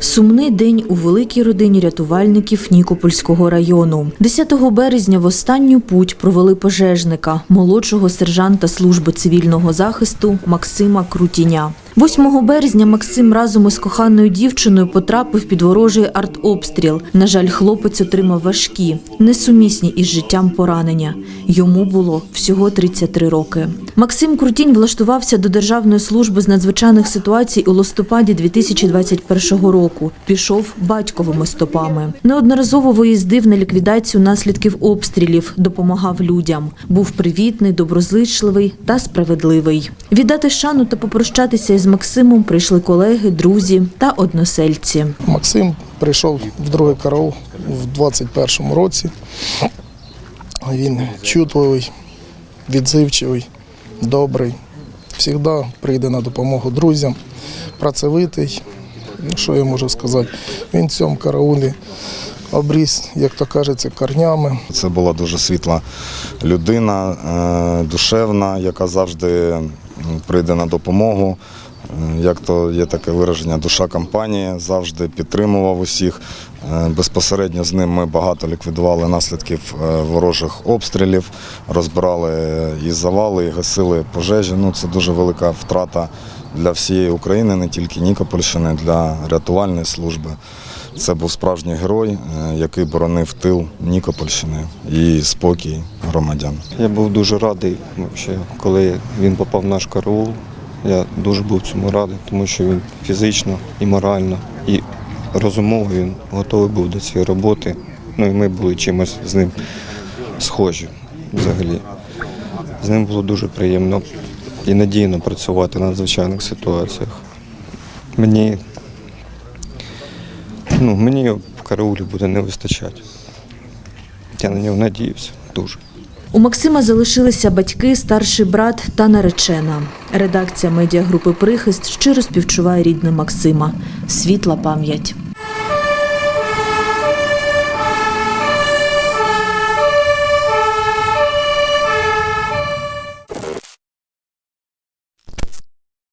Сумний день у великій родині рятувальників Нікопольського району. 10 березня в останню путь провели пожежника, молодшого сержанта служби цивільного захисту Максима Крутіня. 8 березня Максим разом із коханою дівчиною потрапив під ворожий артобстріл. На жаль, хлопець отримав важкі, несумісні із життям поранення. Йому було всього 33 роки. Максим Крутінь влаштувався до Державної служби з надзвичайних ситуацій у листопаді 2021 року. Пішов батьковими стопами. Неодноразово виїздив на ліквідацію наслідків обстрілів, допомагав людям. Був привітний, доброзичливий та справедливий. Віддати шану та попрощатися із Максимом прийшли колеги, друзі та односельці. Максим прийшов в другий караул в 21-му році. Він чутливий, відзивчивий, добрий. Завжди прийде на допомогу друзям, працьовитий. Ну, що я можу сказати? Він в цьому караулі обріс, як то кажеться, корнями. Це була дуже світла людина, е, душевна, яка завжди прийде на допомогу. Е, Як то є таке вираження, душа компанії завжди підтримував усіх. Е, Безпосередньо з ним ми багато ліквідували наслідків е, ворожих обстрілів, розбирали і завали, і гасили пожежі. Ну, це дуже велика втрата для всієї України, не тільки Нікопольщини, для рятувальної служби. Це був справжній герой, який боронив тил Нікопольщини і спокій громадян. Я був дуже радий, коли він попав в наш караул. Я дуже був цьому радий, тому що він фізично і морально, і розумово він готовий був до цієї роботи. Ну і ми були чимось з ним схожі взагалі. З ним було дуже приємно і надійно працювати на надзвичайних ситуаціях. Мені, ну, мені в караулі буде не вистачати. Я на нього надіюся дуже. У Максима залишилися батьки, старший брат та наречена. Редакція медіагрупи Прихист щиро співчуває рідним Максима. Світла пам'ять.